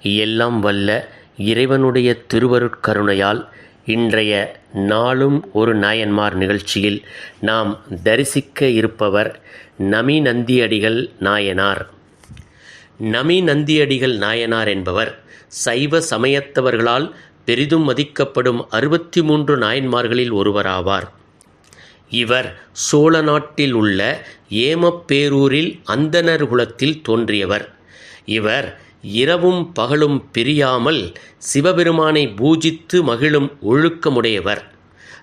எல்லாம் வல்ல இறைவனுடைய திருவருட்கருணையால் இன்றைய நாளும் ஒரு நாயன்மார் நிகழ்ச்சியில் நாம் தரிசிக்க இருப்பவர் நமி நந்தியடிகள் நாயனார். நமி நந்தியடிகள் நாயனார் என்பவர் சைவ சமயத்தவர்களால் பெரிதும் மதிக்கப்படும் அறுபத்தி மூன்று நாயன்மார்களில் ஒருவராவார். இவர் சோழ நாட்டில் உள்ள ஏமப்பேரூரில் அந்தணர் குலத்தில் தோன்றியவர். இவர் இரவும் பகலும் பிரியாமல் சிவபெருமானை பூஜித்து மகிழும் ஒழுக்கமுடையவர்.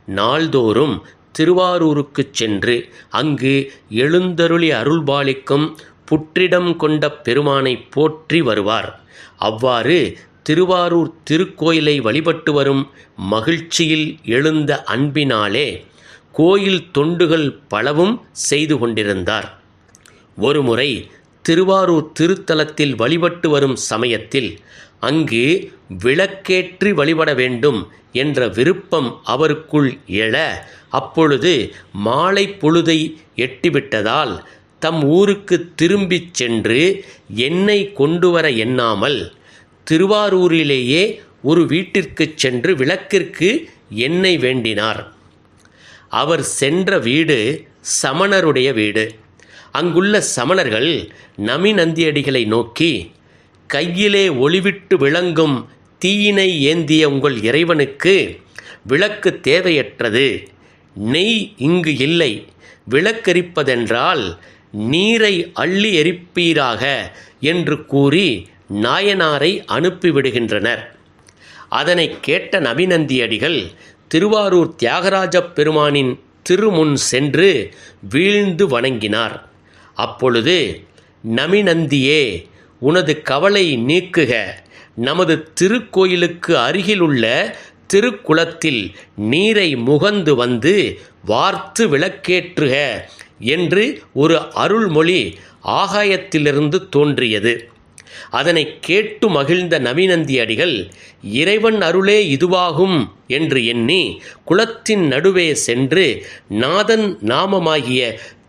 நாள்தோறும் திருவாரூருக்குச் சென்று அங்கு எழுந்தருளி அருள்பாலிக்கும் புற்றிடம் கொண்ட பெருமானை போற்றி வருவார். அவ்வாறு திருவாரூர் திருக்கோயிலை வழிபட்டு வரும் மகிழ்ச்சியில் எழுந்த அன்பினாலே கோயில் தொண்டுகள் பலவும் செய்து கொண்டிருந்தார். ஒருமுறை திருவாரூர் திருத்தலத்தில் வழிபட்டு வரும் சமயத்தில் அங்கு விளக்கேற்றி வழிபட வேண்டும் என்ற விருப்பம் அவருக்குள் எழ அப்பொழுது மாலை பொழுதை எட்டிவிட்டதால் தம் ஊருக்கு திரும்பிச் சென்று எண்ணெய் கொண்டு வர எண்ணாமல் திருவாரூரிலேயே ஒரு வீட்டிற்குச் சென்று விளக்கிற்கு எண்ணெய் வேண்டினார். அவர் சென்ற வீடு சமணருடைய வீடு. அங்குள்ள சமணர்கள் நமி நந்தியடிகளை நோக்கி கையிலே ஒளிவிட்டு விளங்கும் தீயினை ஏந்திய உங்கள் இறைவனுக்கு விளக்கு தேவையற்றது. நெய் இங்கு இல்லை. விளக்கெரிப்பதென்றால் நீரை அள்ளி எரிப்பீராக என்று கூறி நாயனாரை அனுப்பிவிடுகின்றனர். அதனை கேட்ட நபிநந்தியடிகள் திருவாரூர் தியாகராஜப் பெருமானின் திருமுன் சென்று வீழ்ந்து வணங்கினார். அப்பொழுது நமிநந்தியே உனது கவலை நீக்குக. நமது திருக்கோயிலுக்கு அருகிலுள்ள திருக்குளத்தில் நீரை முகந்து வந்து வார்த்து விளக்கேற்றுக என்று ஒரு அருள்மொழி ஆகாயத்திலிருந்து தோன்றியது. அதனை கேட்டு மகிழ்ந்த நவீனந்தி அடிகள் இறைவன் அருளே இதுவாகும் என்று எண்ணி குளத்தின் நடுவே சென்று நாதன் நாமமாகிய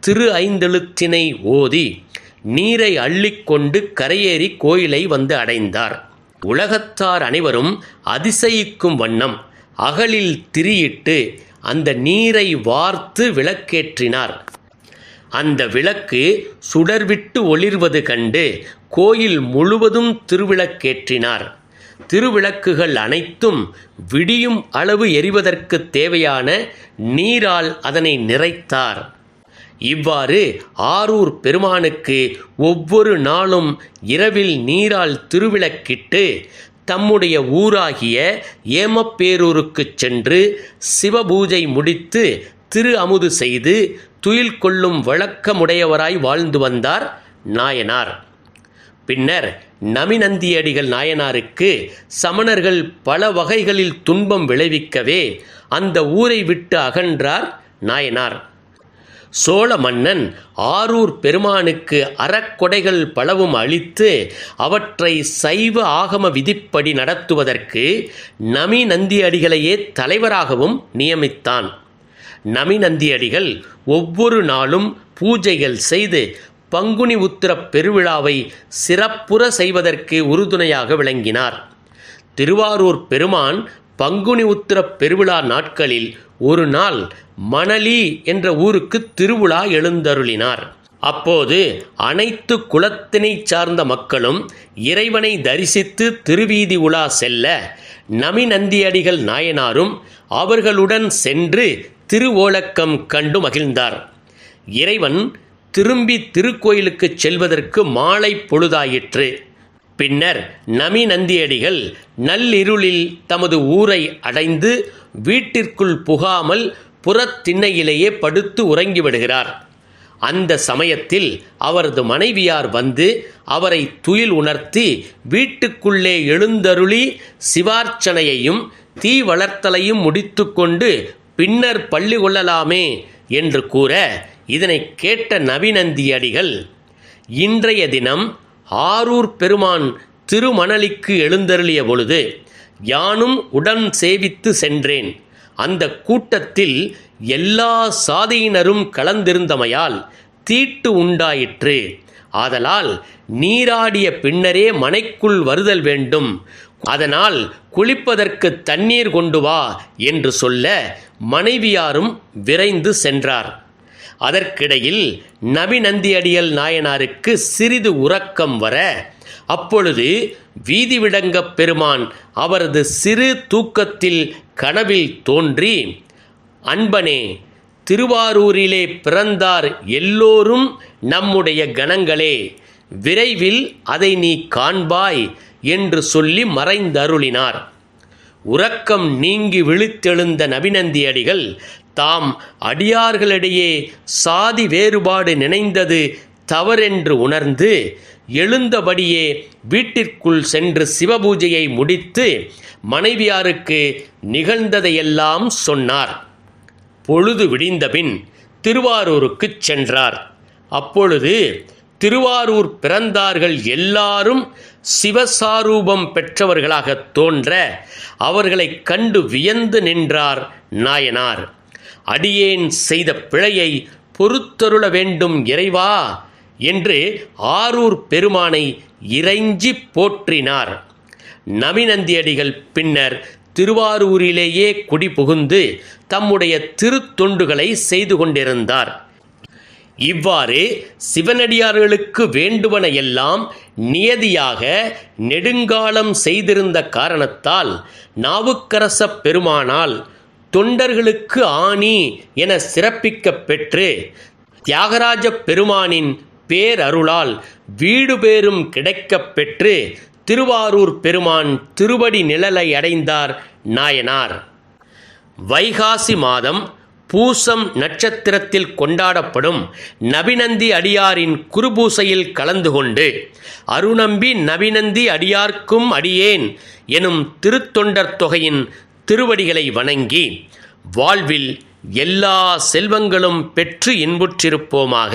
திரு ஐந்தெழுத்தினை ஓதி நீரை அள்ளிக்கொண்டு கரையேறி கோயிலை வந்து அடைந்தார். உலகத்தார் அனைவரும் அதிசயிக்கும் வண்ணம் அகலில் திரியிட்டு அந்த நீரை வார்த்து விளக்கேற்றினார். அந்த விளக்கு சுடர்விட்டு ஒளிர்வது கண்டு கோயில் முழுவதும் திருவிளக்கேற்றினார். திருவிளக்குகள் அனைத்தும் விடியும் அளவு எரிவதற்கு தேவையான நீரால் அதனை நிறைத்தார். இவ்வாறு ஆரூர் பெருமானுக்கு ஒவ்வொரு நாளும் இரவில் நீரால் திருவிளக்கிட்டு தம்முடைய ஊராகிய ஏமப்பேரூருக்குச் சென்று சிவபூஜை முடித்து திரு அமுது செய்து துயில் கொள்ளும் வழக்கமுடையவராய் வாழ்ந்து வந்தார் நாயனார். பின்னர் நமிநந்தியடிகள் நாயனாருக்கு சமணர்கள் பல வகைகளில் துன்பம் விளைவிக்கவே அந்த ஊரை விட்டு அகன்றார் நாயனார். சோழ மன்னன் ஆரூர் பெருமானுக்கு அறக்கொடைகள் பலவும் அளித்து அவற்றை சைவ ஆகம விதிப்படி நடத்துவதற்கு நமி நந்தியடிகளையே தலைவராகவும் நியமித்தான். நமி நந்தியடிகள் ஒவ்வொரு நாளும் பூஜைகள் செய்து பங்குனி உத்திர பெருவிழாவை சிறப்புற செய்வதற்கு உறுதுணையாக விளங்கினார். திருவாரூர் பெருமான் பங்குனி உத்திர பெருவிழா நாட்களில் ஒரு நாள் மணலி என்ற ஊருக்கு திருவிழா எழுந்தருளினார். அப்போது அனைத்து குலத்தினைச் சார்ந்த மக்களும் இறைவனை தரிசித்து திருவீதி உலா செல்ல நமிநந்தியடிகள் நாயனாரும் அவர்களுடன் சென்று திருவோலக்கம் கண்டு மகிழ்ந்தார். இறைவன் திரும்பி திருக்கோயிலுக்கு செல்வதற்கு மாலை பொழுதாயிற்று. பின்னர் நமிநந்தியடிகள் நள்ளிருளில் தமது ஊரை அடைந்து வீட்டிற்குள் புகாமல் புறத்திண்ணையிலேயே படுத்து உறங்கிவிடுகிறார் அந்த சமயத்தில் அவரது மனைவியார் வந்து அவரை துயில் உணர்த்தி வீட்டுக்குள்ளே எழுந்தருளி சிவார்ச்சனையையும் தீ வளர்த்தலையும் முடித்துக்கொண்டு பின்னர் பள்ளி கொள்ளலாமே என்று கூற இதனை கேட்ட நவிநந்தியடிகள் இன்றைய தினம் ஆரூர் பெருமான் திருமணலிக்கு எழுந்தருளிய பொழுது யானும் உடன் சேவித்து சென்றேன். அந்த கூட்டத்தில் எல்லா சாதியினரும் கலந்திருந்தமையால் தீட்டு உண்டாயிற்று. ஆதலால் நீராடிய பின்னரே மனைக்குள் வருதல் வேண்டும். அதனால் குளிப்பதற்கு தண்ணீர் கொண்டு வா என்று சொல்ல மனைவியாரும் விரைந்து சென்றார். அதற்கிடையில் நபிநந்தியடிகள் நாயனாருக்கு சிறிது உறக்கம் வர அப்பொழுது வீதிவிடங்கப் பெருமான் அவரது சிறு தூக்கத்தில் கனவில் தோன்றி அன்பனே திருவாரூரிலே பிறந்தார் எல்லோரும் நம்முடைய கணங்களே விரைவில் அதை நீ காண்பாய் என்று சொல்லி மறைந்தருளினார். உறக்கம் நீங்கி விழித்தெழுந்த நபிநந்தியடிகள் தாம் அடியார்களிடையே சாதி வேறுபாடு நினைந்தது தவறென்று உணர்ந்து எழுந்தபடியே வீட்டிற்குள் சென்று சிவபூஜையை முடித்து மனைவியாருக்கு நிகழ்ந்ததையெல்லாம் சொன்னார். பொழுது விடிந்தபின் திருவாரூருக்குச் சென்றார். அப்பொழுது திருவாரூர் பிறந்தார்கள் எல்லாரும் சிவசாரூபம் பெற்றவர்களாகத் தோன்ற அவர்களைக் கண்டு வியந்து நின்றார் நாயனார். அடியேன் செய்த பிழையை பொறுத்தருள வேண்டும் இறைவா! என்று ஆரூர் பெருமானை இறைஞ்சி போற்றினார். நவிநந்தியடிகள் பின்னர் திருவாரூரிலேயே குடிபுகுந்து தம்முடைய திருத்தொண்டுகளை செய்து கொண்டிருந்தார். இவ்வாறு சிவனடியார்களுக்கு வேண்டுவன எல்லாம் நியதியாக நெடுங்காலம் செய்திருந்த காரணத்தால் நாவுக்கரச பெருமானால் தொண்டர்களுக்கு ஆணி என சிறப்பிக்கப் பெற்று தியாகராஜ பெருமானின் பேரருளால் வீடு பேரும் கிடைக்கப் பெற்று திருவாரூர் பெருமான் திருவடி நிழலை அடைந்தார் நாயனார். வைகாசி மாதம் பூசம் நட்சத்திரத்தில் கொண்டாடப்படும் நபிநந்தி அடியாரின் குருபூசையில் கலந்து கொண்டு அருணம்பி நபிநந்தி அடியார்க்கும் அடியேன் எனும் திருத்தொண்டர் தொகையின் திருவடிகளை வணங்கி வாழ்வில் எல்லா செல்வங்களும் பெற்று இன்புற்றிருப்போமாக.